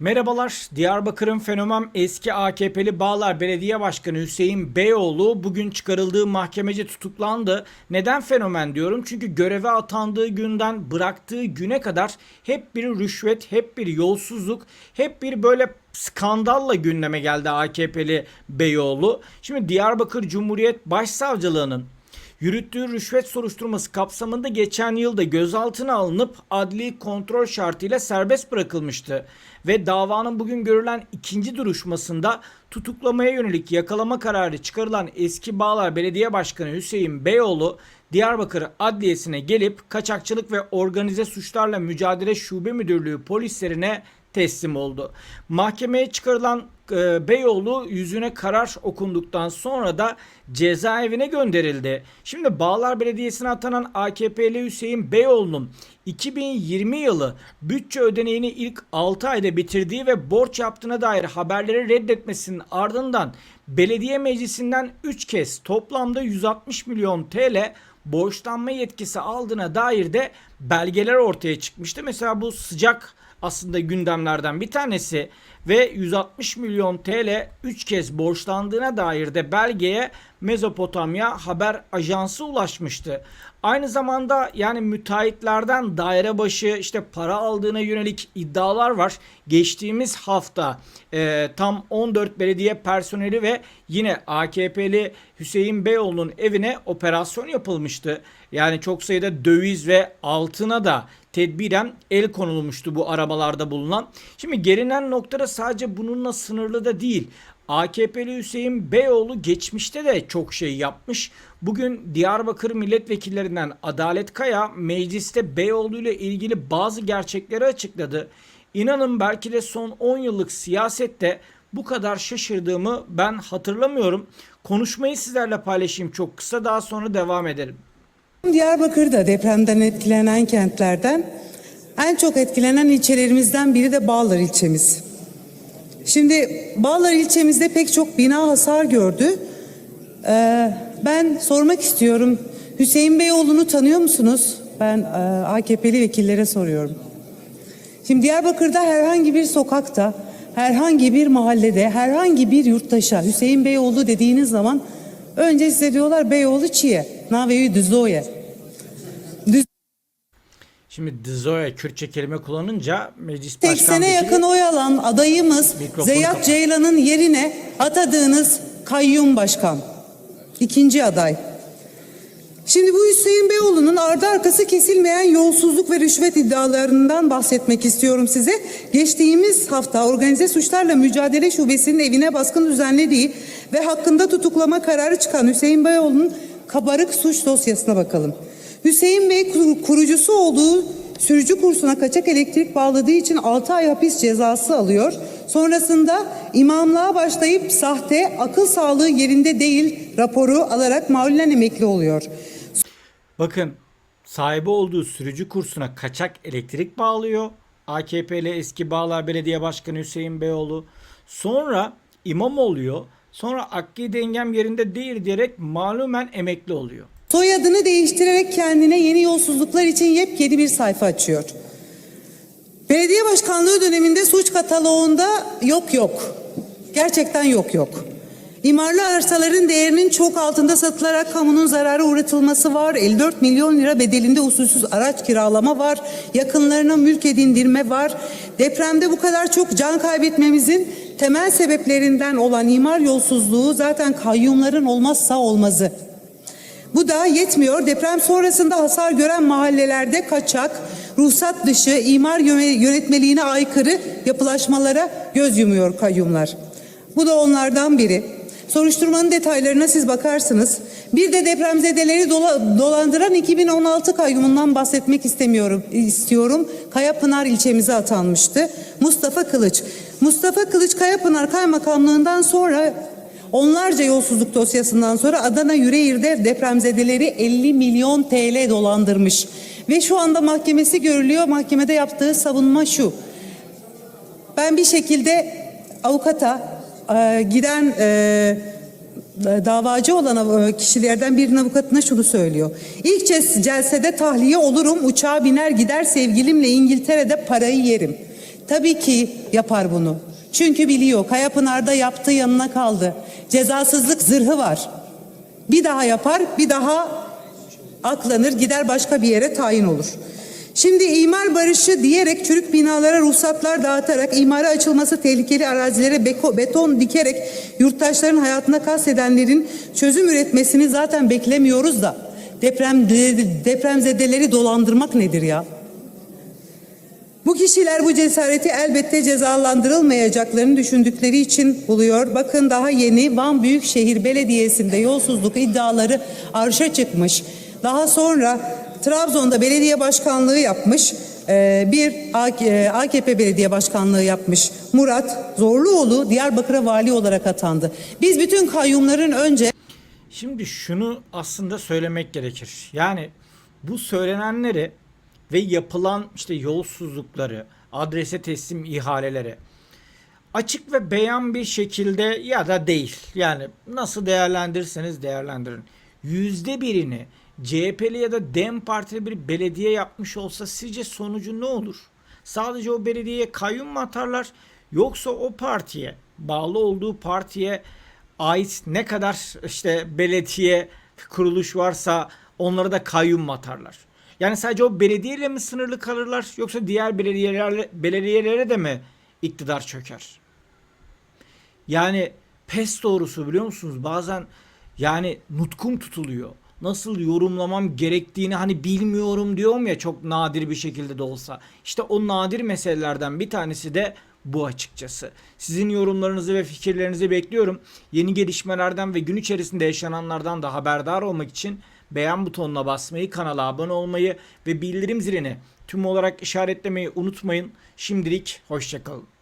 Merhabalar. Diyarbakır'ın fenomen eski AKP'li Bağlar Belediye Başkanı Hüseyin Beyoğlu bugün çıkarıldığı mahkemece tutuklandı. Neden fenomen diyorum? Çünkü göreve atandığı günden bıraktığı güne kadar hep bir rüşvet, hep bir yolsuzluk, hep bir böyle skandalla gündeme geldi AKP'li Beyoğlu. Şimdi Diyarbakır Cumhuriyet Başsavcılığı'nın yürüttüğü rüşvet soruşturması kapsamında geçen yılda gözaltına alınıp adli kontrol şartıyla serbest bırakılmıştı. Ve davanın bugün görülen ikinci duruşmasında tutuklamaya yönelik yakalama kararı çıkarılan eski Bağlar Belediye Başkanı Hüseyin Beyoğlu Diyarbakır Adliyesi'ne gelip kaçakçılık ve organize suçlarla mücadele şube müdürlüğü polislerine teslim oldu. Mahkemeye çıkarılan e, Beyoğlu yüzüne karar okunduktan sonra da cezaevine gönderildi. Şimdi Bağlar Belediyesi'ne atanan AKP'li Hüseyin Beyoğlu'nun 2020 yılı bütçe ödeneğini ilk 6 ayda bitirdiği ve borç yaptığına dair haberleri reddetmesinin ardından belediye meclisinden 3 kez toplamda 160 milyon TL borçlanma yetkisi aldığına dair de belgeler ortaya çıkmıştı. Mesela bu sıcak aslında gündemlerden bir tanesi ve 160 milyon TL 3 kez borçlandığına dair de belgeye Mezopotamya Haber Ajansı ulaşmıştı. Aynı zamanda yani müteahhitlerden daire başı işte para aldığına yönelik iddialar var. Geçtiğimiz hafta e, tam 14 belediye personeli ve yine AKP'li Hüseyin Beyoğlu'nun evine operasyon yapılmıştı. Yani çok sayıda döviz ve altına da tedbiren el konulmuştu bu arabalarda bulunan. Şimdi gelinen noktada sadece bununla sınırlı da değil. AKP'li Hüseyin Beyoğlu geçmişte de çok şey yapmış. Bugün Diyarbakır milletvekillerinden Adalet Kaya mecliste Beyoğlu ile ilgili bazı gerçekleri açıkladı. İnanın belki de son 10 yıllık siyasette bu kadar şaşırdığımı ben hatırlamıyorum. Konuşmayı sizlerle paylaşayım çok kısa daha sonra devam edelim. Diyarbakır'da depremden etkilenen kentlerden en çok etkilenen ilçelerimizden biri de Bağlar ilçemiz. Şimdi Bağlar ilçemizde pek çok bina hasar gördü. Ee, ben sormak istiyorum. Hüseyin Beyoğlu'nu tanıyor musunuz? Ben e, AKP'li vekillere soruyorum. Şimdi Diyarbakır'da herhangi bir sokakta, herhangi bir mahallede, herhangi bir yurttaşa Hüseyin Beyoğlu dediğiniz zaman önce size diyorlar Beyoğlu Çiye, Naveyi Düzoye. Şimdi Dizoya Kürtçe kelime kullanınca meclis başkan 80'e vekili- yakın oy alan adayımız Mikrofonu kapat. Ceylan'ın yerine atadığınız kayyum başkan. İkinci aday. Şimdi bu Hüseyin Beyoğlu'nun ardı arkası kesilmeyen yolsuzluk ve rüşvet iddialarından bahsetmek istiyorum size. Geçtiğimiz hafta Organize Suçlarla Mücadele Şubesi'nin evine baskın düzenlediği ve hakkında tutuklama kararı çıkan Hüseyin Beyoğlu'nun kabarık suç dosyasına bakalım. Hüseyin Bey kur- kurucusu olduğu sürücü kursuna kaçak elektrik bağladığı için 6 ay hapis cezası alıyor. Sonrasında imamlığa başlayıp sahte akıl sağlığı yerinde değil raporu alarak maulen emekli oluyor. Bakın sahibi olduğu sürücü kursuna kaçak elektrik bağlıyor. AKP'li eski Bağlar Belediye Başkanı Hüseyin Beyoğlu. Sonra imam oluyor. Sonra akli dengem yerinde değil diyerek malumen emekli oluyor. Soyadını değiştirerek kendine yeni yolsuzluklar için yepyeni bir sayfa açıyor. Belediye başkanlığı döneminde suç kataloğunda yok yok. Gerçekten yok yok. İmarlı arsaların değerinin çok altında satılarak kamunun zarara uğratılması var. 54 milyon lira bedelinde usulsüz araç kiralama var. Yakınlarına mülk edindirme var. Depremde bu kadar çok can kaybetmemizin temel sebeplerinden olan imar yolsuzluğu zaten kayyumların olmazsa olmazı. Bu da yetmiyor. Deprem sonrasında hasar gören mahallelerde kaçak, ruhsat dışı, imar yöne- yönetmeliğine aykırı yapılaşmalara göz yumuyor kayyumlar. Bu da onlardan biri. Soruşturmanın detaylarına siz bakarsınız. Bir de depremzedeleri dola- dolandıran 2016 kayyumundan bahsetmek istemiyorum. istiyorum. Kayapınar ilçemize atanmıştı. Mustafa Kılıç. Mustafa Kılıç Kayapınar Kaymakamlığından sonra Onlarca yolsuzluk dosyasından sonra Adana Yüreğir'de depremzedeleri 50 milyon TL dolandırmış. Ve şu anda mahkemesi görülüyor. Mahkemede yaptığı savunma şu. Ben bir şekilde avukata e, giden e, davacı olan e, kişilerden birinin avukatına şunu söylüyor. İlk celsede tahliye olurum, uçağa biner gider sevgilimle İngiltere'de parayı yerim. Tabii ki yapar bunu. Çünkü biliyor Kayapınar'da yaptığı yanına kaldı. Cezasızlık zırhı var. Bir daha yapar, bir daha aklanır, gider başka bir yere tayin olur. Şimdi imar barışı diyerek çürük binalara ruhsatlar dağıtarak imara açılması tehlikeli arazilere beko- beton dikerek yurttaşların hayatına kastedenlerin çözüm üretmesini zaten beklemiyoruz da deprem depremzedeleri dolandırmak nedir ya? Bu kişiler bu cesareti elbette cezalandırılmayacaklarını düşündükleri için buluyor. Bakın daha yeni Van Büyükşehir Belediyesi'nde yolsuzluk iddiaları arşa çıkmış. Daha sonra Trabzon'da belediye başkanlığı yapmış. Ee, Bir AKP belediye başkanlığı yapmış Murat Zorluoğlu Diyarbakır'a vali olarak atandı. Biz bütün kayyumların önce Şimdi şunu aslında söylemek gerekir. Yani bu söylenenleri ve yapılan işte yolsuzlukları, adrese teslim ihaleleri açık ve beyan bir şekilde ya da değil. Yani nasıl değerlendirirseniz değerlendirin. Yüzde birini CHP'li ya da DEM Partili bir belediye yapmış olsa sizce sonucu ne olur? Sadece o belediyeye kayyum mu atarlar yoksa o partiye bağlı olduğu partiye ait ne kadar işte belediye kuruluş varsa onlara da kayyum mu atarlar? Yani sadece o belediyeyle mi sınırlı kalırlar yoksa diğer belediyelerle belediyelere de mi iktidar çöker? Yani pes doğrusu biliyor musunuz? Bazen yani nutkum tutuluyor. Nasıl yorumlamam gerektiğini hani bilmiyorum diyorum ya çok nadir bir şekilde de olsa. İşte o nadir meselelerden bir tanesi de bu açıkçası. Sizin yorumlarınızı ve fikirlerinizi bekliyorum. Yeni gelişmelerden ve gün içerisinde yaşananlardan da haberdar olmak için beğen butonuna basmayı, kanala abone olmayı ve bildirim zilini tüm olarak işaretlemeyi unutmayın. Şimdilik hoşçakalın.